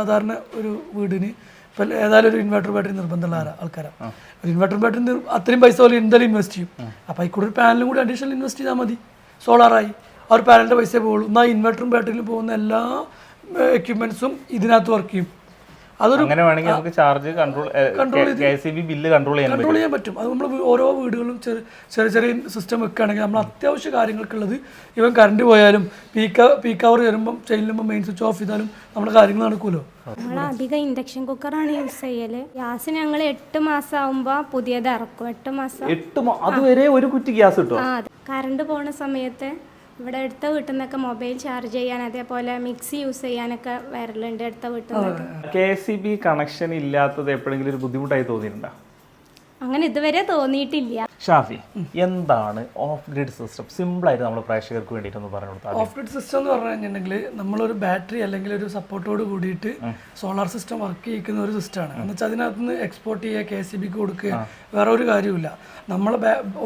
സാധാരണ ഒരു വീടിന് ഇപ്പം ഏതായാലും ഒരു ഇൻവെർട്ടർ ബാറ്ററി നിർബന്ധമുള്ള ആൾക്കാരാണ് ഒരു ഇൻവെർട്ടർ ബാറ്ററി അത്രയും പൈസ പോലെ എന്തായാലും ഇൻവെസ്റ്റ് ചെയ്യും. അപ്പോൾ അതിൽ കൂടെ ഒരു പാനലും കൂടി അഡീഷണൽ ഇൻവെസ്റ്റ് ചെയ്താൽ മതി. സോളാറായി ആ ഒരു പാനലിന്റെ പൈസ പോകുള്ളൂ എന്നാൽ ഇൻവെർട്ടറും ബാറ്ററിയിലും പോകുന്ന എല്ലാ എക്യുപ്മെൻസും ഇതിനകത്ത് വർക്ക് ചെയ്യും. അതൊരു അങ്ങനെ വേണമെങ്കിൽ നമുക്ക് charge control control bill control ചെയ്യാൻ പറ്റും കൺട്രോൾ ചെയ്യാൻ പറ്റും. അത് നമ്മൾ ഓരോ വീടുകളും ചെറിയ ചെറിയ സിസ്റ്റം വെക്കുകയാണെങ്കിൽ നമ്മൾ അത്യാവശ്യ കാര്യങ്ങൾക്കുള്ളത് ഇവൻ കറണ്ട് പോയാലും പീക്ക് പീക്ക് അവർ വരുമ്പം ചെല്ലുമ്പോൾ മെയിൻ സ്വിച്ച് ഓഫ് ചെയ്താലും നമ്മുടെ കാര്യങ്ങൾ നടക്കുമല്ലോ. അധികം ഇൻഡക്ഷൻ കുക്കറാണ് യൂസ് ചെയ്യൽ. ഗ്യാസ് ഞങ്ങൾ എട്ട് മാസം ആകുമ്പോൾ പുതിയത് ഇറക്കും. എട്ട് മാസം എട്ട് അതുവരെ ഒരു കുറ്റി ഗ്യാസ് കിട്ടും കറണ്ട് പോണ സമയത്ത് ഇവിടെ അടുത്ത വീട്ടിൽ നിന്നൊക്കെ മൊബൈൽ ചാർജ് ചെയ്യാൻ അതേപോലെ മിക്സി യൂസ് ചെയ്യാനൊക്കെ വരലുണ്ട് അടുത്ത വീട്ടിൽ നിന്നൊക്കെ കെ സി ബി കണക്ഷൻ ഇല്ലാത്തത് എപ്പോഴെങ്കിലും ഒരു ബുദ്ധിമുട്ടായി തോന്നിയിട്ടുണ്ടോ? അങ്ങനെ ഇതുവരെ തോന്നിയിട്ടില്ല. ഷാഫി എന്താണ് ഓഫ് ഗ്രിഡ് സിസ്റ്റം സിമ്പിൾ ആയിട്ട് നമ്മൾ പ്രേക്ഷകർക്ക് വേണ്ടിയിട്ടൊന്ന് പറഞ്ഞു കൊടുത്താൽ ഓഫ് ഗ്രിഡ് സിസ്റ്റം എന്ന് പറഞ്ഞു കഴിഞ്ഞിട്ടുണ്ടെങ്കിൽ നമ്മളൊരു ബാറ്ററി അല്ലെങ്കിൽ ഒരു സപ്പോർട്ടോട് കൂടിയിട്ട് സോളാർ സിസ്റ്റം വർക്ക് ചെയ്യിക്കുന്ന ഒരു സിസ്റ്റമാണ് എന്ന് വെച്ചാൽ അതിനകത്ത് നിന്ന് എക്സ്പോർട്ട് ചെയ്യുക കെ സി ബിക്ക് കൊടുക്കുക വേറെ ഒരു കാര്യമില്ല നമ്മൾ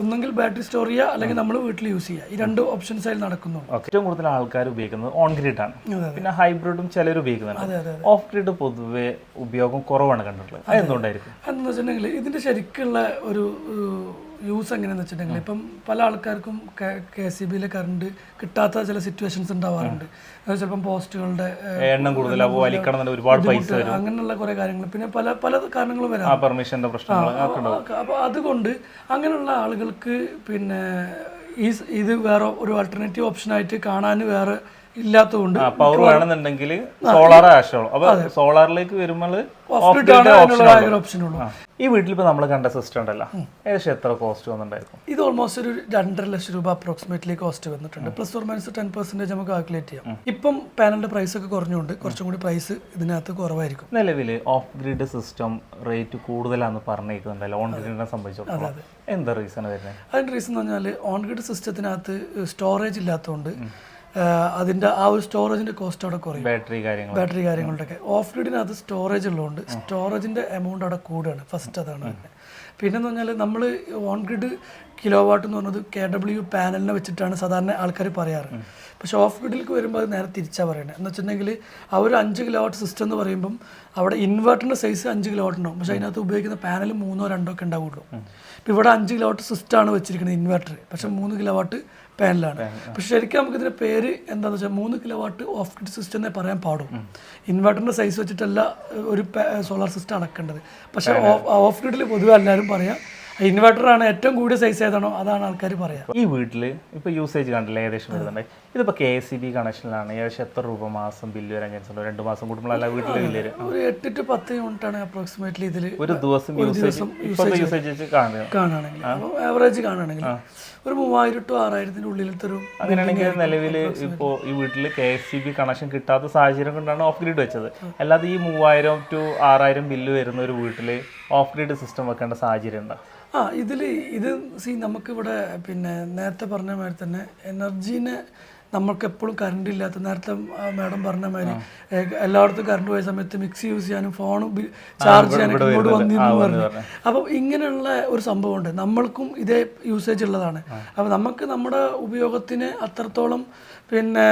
ഒന്നെങ്കിൽ ബാറ്ററി സ്റ്റോർ ചെയ്യുക അല്ലെങ്കിൽ നമ്മൾ വീട്ടിൽ യൂസ് ചെയ്യുക. ഈ രണ്ട് ഓപ്ഷൻസ് അതിൽ നടക്കുന്നു ഏറ്റവും കൂടുതൽ ആൾക്കാർ ഉപയോഗിക്കുന്നത് ഓൺ ഗ്രിഡ് ആണ്. പിന്നെ ഹൈബ്രിഡും ചിലർ ഉപയോഗിക്കുന്നുണ്ട്. ഓഫ് ഗ്രിഡ് പൊതുവെ ഉപയോഗം കുറവാണ് കണ്ടിട്ടുള്ളത്. എന്തുകൊണ്ടായിരിക്കും എന്ന് വെച്ചിട്ടുണ്ടെങ്കിൽ ഇതിന്റെ ശരിക്കുള്ള ഒരു യൂസ് എങ്ങനെയാണെന്ന് വെച്ചിട്ടുണ്ടെങ്കിൽ ഇപ്പം പല ആൾക്കാർക്കും കെ സി ബിയിലെ കറണ്ട് കിട്ടാത്ത ചില സിറ്റുവേഷൻസ് ഉണ്ടാവാറുണ്ട്. ചിലപ്പം പോസ്റ്റുകളുടെ എണ്ണം വലിക്കണം എന്നുണ്ടെങ്കിൽ ഒരുപാട് പൈസ അങ്ങനെയുള്ള കുറേ കാര്യങ്ങൾ. പിന്നെ പല പല കാരണങ്ങളും വരാം പ്രശ്നങ്ങൾ ഉണ്ടാവും. അപ്പോൾ അതുകൊണ്ട് അങ്ങനെയുള്ള ആളുകൾക്ക് പിന്നെ ഈ ഇത് വേറെ ഒരു ആൾട്ടർനേറ്റീവ് ഓപ്ഷനായിട്ട് കാണാൻ വേറെ ഇല്ലാത്തതുകൊണ്ട് പവർ വേണമെന്നുണ്ടെങ്കിൽ സോളാർ ആവശ്യമുള്ളൂ. അപ്പൊ സോളാറിലേക്ക് വരുമ്പോൾ ഈ വീട്ടിൽ ഇപ്പൊ നമ്മൾ കണ്ട സിസ്റ്റം ഉണ്ടല്ലോ. ഏകദേശം എത്ര കോസ്റ്റ് വന്നിട്ടുണ്ടായിരുന്നു ഇത് ഓൾമോസ്റ്റ് ഒരു രണ്ടര ലക്ഷം രൂപ അപ്രോക്സിമേറ്റ്ലി കോസ്റ്റ് വന്നിട്ടുണ്ട്. Plus or minus ten percentage നമുക്ക് കാൽക്കുലേറ്റ് ചെയ്യാം. ഇപ്പം പാനലിന്റെ പ്രൈസ് ഒക്കെ കുറഞ്ഞുകൊണ്ട് കുറച്ചും കൂടി പ്രൈസ് ഇതിനകത്ത് കുറവായിരിക്കും. നിലവിൽ ഓഫ് ഗ്രിഡ് സിസ്റ്റം റേറ്റ് കൂടുതലാന്ന് പറഞ്ഞിരിക്കുന്നുണ്ടല്ലോ. ഓൺ ഗ്രിഡിനെ സംബന്ധിച്ചിടത്തോളം. എന്താ റീസൺ വരുന്നത് അതിന്റെ റീസൺ എന്ന് പറഞ്ഞാൽ ഓൺ ഗ്രിഡ് സിസ്റ്റത്തിനകത്ത് സ്റ്റോറേജ് ഇല്ലാത്തതുകൊണ്ട് ആഹ് അതിന്റെ ആ ഒരു സ്റ്റോറേജിന്റെ കോസ്റ്റ് അവിടെ കുറയും. ബാറ്ററി കാര്യങ്ങൾ ബാറ്ററി കാര്യങ്ങളുടെയൊക്കെ ഓഫ് ഗ്രിഡിനകത്ത് സ്റ്റോറേജ് ഉള്ളതുകൊണ്ട് സ്റ്റോറേജിന്റെ എമൗണ്ട് അവിടെ കൂടുകയാണ്. ഫസ്റ്റ് അതാണ്. പിന്നെ എന്ന് പറഞ്ഞാൽ നമ്മൾ ഓൺ ഗ്രിഡ് കിലോ വാട്ട് എന്ന് പറഞ്ഞത് കെ ഡബ്ല്യു പാനലിനെ വെച്ചിട്ടാണ് സാധാരണ ആൾക്കാർ പറയാറ്. പക്ഷേ ഓഫ് ഗ്രിഡിലേക്ക് വരുമ്പോൾ അത് നേരെ തിരിച്ചാണ് പറയുന്നത് എന്ന് വെച്ചിട്ടുണ്ടെങ്കിൽ ആ ഒരു അഞ്ച് കിലോ വാട്ട് സിസ്റ്റം എന്ന് പറയുമ്പം അവിടെ ഇൻവെർട്ടറിന്റെ സൈസ് അഞ്ച് കിലോ വാട്ട് ഉണ്ടാവും. പക്ഷേ അതിനകത്ത് ഉപയോഗിക്കുന്ന പാനൽ മൂന്നോ രണ്ടോ ഒക്കെ ഉണ്ടാവുള്ളൂ. ഇപ്പം ഇവിടെ അഞ്ച് കിലോ വാട്ട് സിസ്റ്റമാണ് വെച്ചിരിക്കുന്നത് ഇൻവെർട്ടർ പക്ഷേ മൂന്ന് കിലോ വാട്ട് പാനലാണ് പക്ഷെ ശരിക്കും നമുക്ക് പേര് എന്താണെന്ന് വെച്ചാൽ മൂന്ന് kilo watt off grid system എന്നേ പറയാൻ പാടും ഇൻവെർട്ടറിന്റെ സൈസ് വെച്ചിട്ടല്ല ഒരു സോളാർ സിസ്റ്റം അളക്കേണ്ടത് പക്ഷേ ഓഫ് ഗ്രിഡിൽ പൊതുവെ എല്ലാവരും പറയാം ഇൻവെർട്ടറാണ് ഏറ്റവും കൂടിയ സൈസ് ഏതാണോ അതാണ് ആൾക്കാർ പറയാം. ഈ വീട്ടിൽ ഇപ്പൊ യൂസേജ് കണ്ടില്ല ഏകദേശം വരുന്നുണ്ട് ഇതിപ്പോ കെ സി ബി കണക്ഷനിലാണ് ഏകദേശം എത്ര രൂപ മാസം ബില്ല് വരാൻ ചാൻസ് ഉണ്ട് രണ്ട് മാസം കൂടുമ്പോഴല്ല വീട്ടിലെ ബില്ല് വരും ഒരു എട്ട് ടു പത്ത് യൂണിറ്റ് ആണ് അപ്രോക്സിമേറ്റ്ലി ഇതിൽ ഒരു ദിവസം യൂസേജ് യൂസേജ് വെച്ച് കാണുക. കാണുകയാണെങ്കിൽ അപ്പോൾ ആവറേജ് കാണുകയാണെങ്കിൽ ഒരു മൂവായിരം ടു ആറായിരത്തിന്റെ ഉള്ളിലത്തെ ഒരു അങ്ങനെയാണെങ്കിൽ നിലവിൽ ഇപ്പോൾ ഈ വീട്ടിൽ K S C B connection കിട്ടാത്ത സാഹചര്യം കൊണ്ടാണ് ഓഫ് ഗ്രിഡ് വെച്ചത്. അല്ലാതെ ഈ മൂവായിരം ടു ആറായിരം ബില്ല് വരുന്ന ഒരു വീട്ടിൽ ഓഫ് ഗ്രിഡ് സിസ്റ്റം വെക്കേണ്ട സാഹചര്യം ഉണ്ടോ ആ ഇതിൽ ഇത് സി നമുക്കിവിടെ പിന്നെ നേരത്തെ പറഞ്ഞ മാതിരി തന്നെ എനർജീനെ നമ്മൾക്ക് എപ്പോഴും കറണ്ട് ഇല്ലാത്ത നേരത്തെ മാഡം പറഞ്ഞ മാതിരി എല്ലായിടത്തും കറണ്ട് പോയ സമയത്ത് മിക്സി യൂസ് ചെയ്യാനും ഫോണും ചാർജ് ചെയ്യാനും ഇങ്ങോട്ട് വന്നിരുന്നു പറഞ്ഞു. അപ്പം ഇങ്ങനെയുള്ള ഒരു സംഭവമുണ്ട്. നമ്മൾക്കും ഇതേ യൂസേജ് ഉള്ളതാണ്. അപ്പം നമുക്ക് നമ്മുടെ ഉപയോഗത്തിന് അത്രത്തോളം പിന്നെ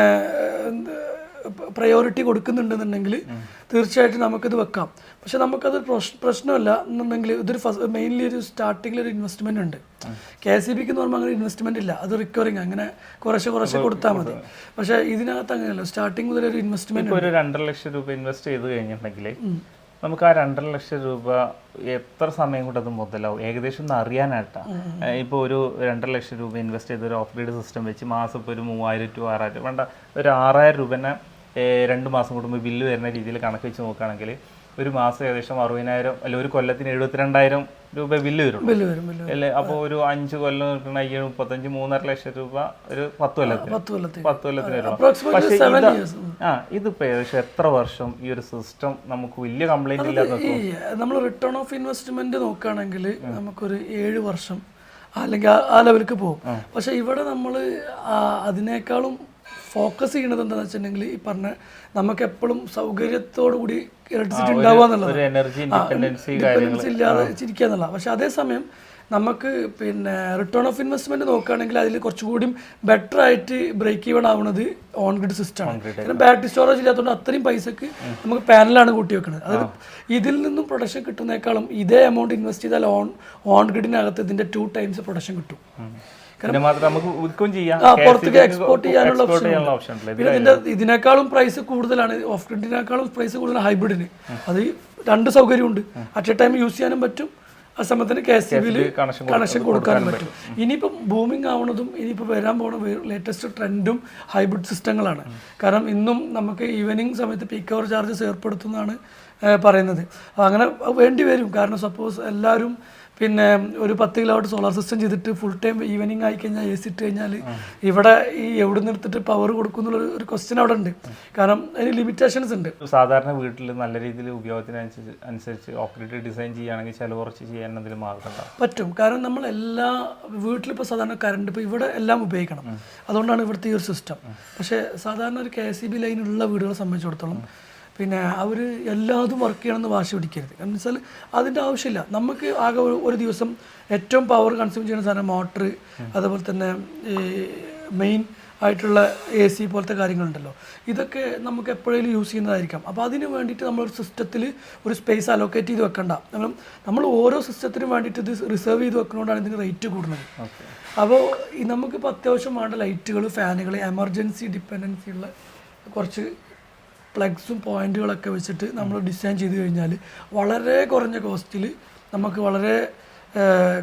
പ്രയോറിറ്റി കൊടുക്കുന്നുണ്ടെന്നുണ്ടെങ്കിൽ തീർച്ചയായിട്ടും നമുക്കിത് വെക്കാം. പക്ഷെ നമുക്കത് പ്രശ്- പ്രശ്നമല്ല. എന്നുണ്ടെങ്കിൽ ഇതൊരു മെയിൻലി ഒരു സ്റ്റാർട്ടിങ്ങിൽ ഒരു ഇൻവെസ്റ്റ്മെന്റ് ഉണ്ട്. കെ സി ബിക്ക് എന്ന് പറയുമ്പോൾ അങ്ങനെ ഇൻവെസ്റ്റ്മെന്റ് ഇല്ല. അത് റിക്കവറിങ് അങ്ങനെ കുറേശ്ശെ കുറേശ്ശെ കൊടുത്താൽ മതി. പക്ഷെ ഇതിനകത്ത് അങ്ങനെയല്ല. സ്റ്റാർട്ടിങ് മുതൽ ഒരു ഇൻവെസ്റ്റ്മെന്റ് ഇപ്പോൾ ഒരു രണ്ടര ലക്ഷം രൂപ ഇൻവെസ്റ്റ് ചെയ്ത് കഴിഞ്ഞിട്ടുണ്ടെങ്കിൽ നമുക്ക് ആ രണ്ടര ലക്ഷം രൂപ എത്ര സമയം കൊണ്ട് അത് മുതലാവും? ഏകദേശം ഒന്ന് അറിയാനായിട്ടാണ് ഇപ്പോൾ ഒരു രണ്ടര ലക്ഷം രൂപ ഇൻവെസ്റ്റ് ചെയ്ത് ഒരു ഓഫ് ഗ്രീഡ് സിസ്റ്റം വെച്ച് മാസം ഇപ്പോൾ ഒരു മൂവായിരം ടു ആറായിരം വേണ്ട ഒരു ആറായിരം രൂപനെ രണ്ട് മാസം കൂടുമ്പോൾ ബില്ല് വരുന്ന രീതിയിൽ കണക്ക് വെച്ച് നോക്കുകയാണെങ്കിൽ ഒരു മാസം ഏകദേശം അറുപതിനായിരം അല്ലെങ്കിൽ ഒരു കൊല്ലത്തിന് എഴുപത്തിരണ്ടായിരം രൂപ ബില്ല് വരും ബില്ല് വരും ബില്ല് അല്ലേ? അപ്പോൾ ഒരു അഞ്ച് കൊല്ലം കിട്ടണ അയ്യോ മുപ്പത്തഞ്ച് മൂന്നര ലക്ഷം രൂപ ഒരു പത്ത് കൊല്ലത്തിന്. പത്ത് കൊല്ലത്തിന്. വരും പക്ഷേ ഇത്. ആ ഇതിപ്പോ ഏകദേശം എത്ര വർഷം ഈ ഒരു സിസ്റ്റം നമുക്ക് വലിയ കംപ്ലൈന്റ് ഇല്ലാതെ നമ്മൾ റിട്ടേൺ ഓഫ് ഇൻവെസ്റ്റ്മെന്റ് നോക്കുകയാണെങ്കിൽ നമുക്കൊരു ഏഴ് വർഷം അല്ലെങ്കിൽ ആ- ആ ലെവലിലേക്ക് പോകും. പക്ഷെ ഇവിടെ നമ്മൾ അതിനേക്കാളും ഫോക്കസ് ചെയ്യണത് എന്താണെന്ന് വെച്ചിട്ടുണ്ടെങ്കിൽ ഈ പറഞ്ഞ നമുക്ക് എപ്പോഴും സൗകര്യത്തോടു കൂടി ഇലക്ട്രിസിറ്റി ഉണ്ടാവുക എന്നുള്ളത് ഡിപ്പെൻഡൻസ് ഇല്ലാതെ ചിരിക്കുക എന്നുള്ള പക്ഷെ അതേസമയം നമുക്ക് പിന്നെ റിട്ടേൺ ഓഫ് ഇൻവെസ്റ്റ്മെന്റ് നോക്കുകയാണെങ്കിൽ അതിൽ കുറച്ചുകൂടി ബെറ്റർ ആയിട്ട് ബ്രേക്ക് ഈവൺ ആവുന്നത് ഓൺ ഗ്രിഡ് സിസ്റ്റം ആണ്. കാരണം ബാറ്ററി സ്റ്റോറേജ് ഇല്ലാത്തതുകൊണ്ട് അത്രയും പൈസക്ക് നമുക്ക് പാനലാണ് കൂട്ടി വെക്കുന്നത് അതായത് ഇതിൽ നിന്നും പ്രൊഡക്ഷൻ കിട്ടുന്നേക്കാളും ഇതേ എമൗണ്ട് ഇൻവെസ്റ്റ് ചെയ്താൽ ഓൺ ഓൺ ഗ്രിഡിനകത്ത് ഇതിന്റെ ടു ടൈംസ് പ്രൊഡക്ഷൻ കിട്ടും. പുറത്തേക്ക് എക്സ്പോർട്ട് ചെയ്യാനുള്ള ഓപ്ഷൻ ചെയ്യാനുള്ള പിന്നെ ഇതിന്റെ ഇതിനേക്കാളും പ്രൈസ് കൂടുതലാണ്. ഓഫ് ഗ്രിഡിനേക്കാളും പ്രൈസ് കൂടുതൽ ഹൈബ്രിഡിന് അത് രണ്ട് സൗകര്യമുണ്ട്. അറ്റ് എ ടൈം യൂസ് ചെയ്യാനും പറ്റും. ആ സമയത്തിന് കെ എസ് ബിയിൽ കണക്ഷൻ കൊടുക്കാനും പറ്റും. ഇനിയിപ്പം ബൂമിംഗ് ആവണതും ഇനിയിപ്പോൾ വരാൻ പോകുന്ന ലേറ്റസ്റ്റ് ട്രെൻഡും ഹൈബ്രിഡ് സിസ്റ്റങ്ങളാണ് കാരണം ഇന്നും നമുക്ക് ഈവനിങ് സമയത്ത് പീക്ക് അവർ ചാർജസ് ഏർപ്പെടുത്തുന്നതാണ് പറയുന്നത്. അങ്ങനെ വേണ്ടി വരും. കാരണം സപ്പോസ് എല്ലാവരും പിന്നെ ഒരു പത്ത് കിലോ വാട്ട് സോളാർ സിസ്റ്റം ചെയ്തിട്ട് ഫുൾ ടൈം ഈവനിങ് ആയി കഴിഞ്ഞാൽ എ സി ഇട്ട് കഴിഞ്ഞാൽ ഇവിടെ ഈ എവിടെ നിർത്തിട്ട് എടുത്തിട്ട് പവർ കൊടുക്കുന്നുള്ള ഒരു ക്വസ്റ്റ്യൻ അവിടെ ഉണ്ട്. കാരണം അതിന് ലിമിറ്റേഷൻസ് ഉണ്ട്. സാധാരണ വീട്ടിൽ നല്ല രീതിയിൽ ഉപയോഗത്തിനനുസരിച്ച് അനുസരിച്ച് ഓപ്പറേറ്റർ ഡിസൈൻ ചെയ്യുകയാണെങ്കിൽ ചില കുറച്ച് ചെയ്യാൻ മാർഗം പറ്റും. കാരണം നമ്മൾ എല്ലാ വീട്ടിലിപ്പോൾ സാധാരണ കറണ്ട് ഇപ്പോൾ ഇവിടെ എല്ലാം ഉപയോഗിക്കണം. അതുകൊണ്ടാണ് ഇവിടുത്തെ ഈ ഒരു സിസ്റ്റം പക്ഷേ സാധാരണ ഒരു കെ എസ് ഇ ബി ലൈനുള്ള വീടുകളെ സംബന്ധിച്ചിടത്തോളം പിന്നെ അവർ എല്ലാതും വർക്ക് ചെയ്യണമെന്ന് വാശി പിടിക്കരുത്. കാരണം വെച്ചാൽ അതിന്റെ ആവശ്യമില്ല. നമുക്ക് ആകെ ഒരു ദിവസം ഏറ്റവും പവർ കൺസ്യൂം ചെയ്യുന്ന സാധനം മോട്ടർ അതുപോലെ തന്നെ ഈ മെയിൻ ആയിട്ടുള്ള എ സി പോലത്തെ കാര്യങ്ങളുണ്ടല്ലോ. ഇതൊക്കെ നമുക്ക് എപ്പോഴേലും യൂസ് ചെയ്യുന്നതായിരിക്കാം. അപ്പോൾ അതിന് വേണ്ടിയിട്ട് നമ്മളൊരു സിസ്റ്റത്തിൽ ഒരു സ്പേസ് അലോക്കേറ്റ് ചെയ്ത് വെക്കണ്ട. നമ്മൾ നമ്മൾ ഓരോ സിസ്റ്റത്തിനും വേണ്ടിയിട്ട് ഇത് റിസർവ് ചെയ്ത് വെക്കുന്നതുകൊണ്ടാണ് ഇതിന് റേറ്റ് കൂടുന്നത്. അപ്പോൾ നമുക്കിപ്പോൾ അത്യാവശ്യം വേണ്ട ലൈറ്റുകൾ ഫാനുകൾ എമർജൻസി ഡിപ്പെൻഡൻസി ഉള്ള കുറച്ച് പ്ലഗ്സും പോയിന്റുകളൊക്കെ വെച്ചിട്ട് നമ്മൾ ഡിസൈൻ ചെയ്ത് കഴിഞ്ഞാൽ വളരെ കുറഞ്ഞ കോസ്റ്റിൽ നമുക്ക് വളരെ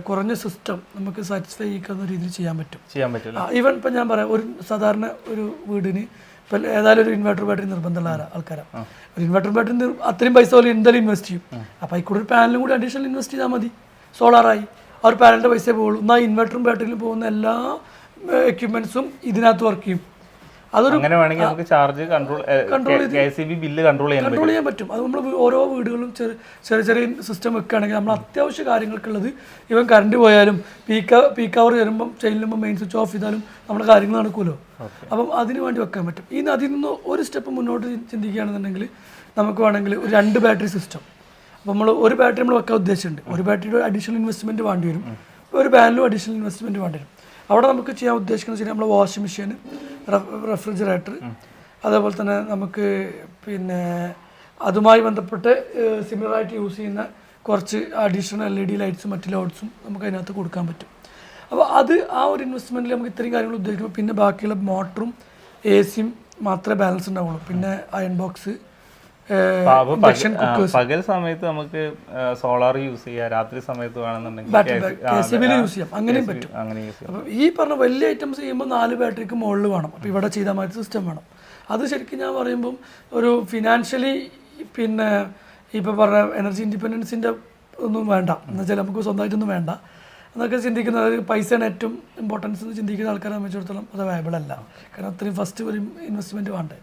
കുറഞ്ഞ സിസ്റ്റം നമുക്ക് സാറ്റിസ്ഫൈ ചെയ്യിക്കുന്ന രീതിയിൽ ചെയ്യാൻ പറ്റും. ചെയ്യാൻ പറ്റും ഈവൻ ഇപ്പം ഞാൻ പറയാം ഒരു സാധാരണ ഒരു വീടിന് ഇപ്പം ഏതായാലും ഒരു ഇൻവെർട്ടർ ബാറ്ററി നിർബന്ധമുള്ള ആരാ ആൾക്കാരാണ് ഒരു ഇൻവെർട്ടർ ബാറ്ററി അത്രയും പൈസ പോലെ എന്തായാലും ഇൻവെസ്റ്റ് ചെയ്യും. അപ്പോൾ കൂടെ ഒരു പാനലും കൂടി അഡീഷണൽ ഇൻവെസ്റ്റ് ചെയ്താൽ മതി. സോളാറായി. ആ ഒരു പാനലിന്റെ പൈസ പോകുള്ളൂ എന്നാൽ ഇൻവെർട്ടറും ബാറ്ററിയിലും പോകുന്ന എല്ലാ എക്യുപ്മെൻസും ഇതിനകത്ത് വർക്ക് ചെയ്യും. അതൊരു അങ്ങനെ വേണമെങ്കിൽ നമുക്ക് charge control K C bill control ചെയ്യാൻ പറ്റും. കൺട്രോൾ ചെയ്യാൻ പറ്റും. അത് നമ്മൾ ഓരോ വീടുകളിലും ചെറിയ ചെറിയ ചെറിയ സിസ്റ്റം വെക്കുകയാണെങ്കിൽ നമ്മൾ അത്യാവശ്യ കാര്യങ്ങൾക്കുള്ളത് ഇവൻ കറണ്ട് പോയാലും പീക്ക പീക്ക് അവർ വരുമ്പം ചെല്ലുമ്പോൾ മെയിൻ സ്വിച്ച് ഓഫ് ചെയ്താലും നമ്മുടെ കാര്യങ്ങൾ നടക്കുമല്ലോ അപ്പം അതിന് വേണ്ടി വെക്കാൻ പറ്റും. ഇനി അതിൽ നിന്ന് ഒരു സ്റ്റെപ്പ് മുന്നോട്ട് ചിന്തിക്കുകയാണെന്നുണ്ടെങ്കിൽ നമുക്ക് വേണമെങ്കിൽ ഒരു രണ്ട് ബാറ്ററി സിസ്റ്റം അപ്പോൾ നമ്മൾ ഒരു ബാറ്ററി നമ്മൾ വെക്കാൻ ഉദ്ദേശിച്ചിട്ടുണ്ട്. ഒരു ബാറ്ററിയുടെ അഡീഷണൽ ഇൻവെസ്റ്റ്മെന്റ് വേണ്ടി വരും. ഒരു പാനലും അഡീഷണൽ ഇൻവെസ്റ്റ്മെന്റ് വേണ്ടി വരും. അവിടെ നമുക്ക് ചെയ്യാൻ ഉദ്ദേശിക്കുന്നത് വെച്ചാൽ നമ്മൾ വാഷിംഗ് മെഷീൻ റെഫ്രിജറേറ്റർ അതേപോലെ തന്നെ നമുക്ക് പിന്നെ അതുമായി ബന്ധപ്പെട്ട് സിമിലറായിട്ട് യൂസ് ചെയ്യുന്ന കുറച്ച് അഡീഷണൽ എൽ ഇ ഡി ലൈറ്റ്സും മറ്റു ലോഡ്സും നമുക്ക് അതിനകത്ത് കൊടുക്കാൻ പറ്റും. അപ്പോൾ അത് ആ ഒരു ഇൻവെസ്റ്റ്മെന്റിൽ നമുക്ക് ഇത്രയും കാര്യങ്ങൾ ഉദ്ദേശിക്കുമ്പോൾ പിന്നെ ബാക്കിയുള്ള മോട്ടറും എ സിയും മാത്രമേ ബാലൻസ് ഉണ്ടാവുള്ളൂ. പിന്നെ അയൺ ബോക്സ് പകൽ- സമയത്ത് നമുക്ക് സോളാർ യൂസ് ചെയ്യാം. രാത്രി സമയത്ത് വേണമെന്നുണ്ടെങ്കിൽ യൂസ് ചെയ്യാം. അങ്ങനെയും പറ്റും. അപ്പം ഈ പറഞ്ഞ വലിയ ഐറ്റംസ് ചെയ്യുമ്പോൾ നാല് ബാറ്ററിക്ക് മുകളിൽ വേണം. അപ്പോൾ ഇവിടെ ചെയ്താൽ മതി സിസ്റ്റം വേണം. അത് ശരിക്കും ഞാൻ പറയുമ്പം ഒരു ഫിനാൻഷ്യലി പിന്നെ ഇപ്പൊ പറഞ്ഞ എനർജി ഇൻഡിപെൻഡൻസിന്റെ ഒന്നും വേണ്ട. എന്ന് വെച്ചാൽ നമുക്ക് സ്വന്തമായിട്ടൊന്നും വേണ്ട. എന്നൊക്കെ ചിന്തിക്കുന്നത് അതായത് പൈസയാണ് ഏറ്റവും ഇമ്പോർട്ടൻസ് എന്ന് ചിന്തിക്കുന്ന ആൾക്കാരെ സംബന്ധിച്ചിടത്തോളം അത് വയബിൾ അല്ല. കാരണം അത്രയും ഫസ്റ്റ് ഒരു ഇൻവെസ്റ്റ്മെന്റ് വേണ്ടേ?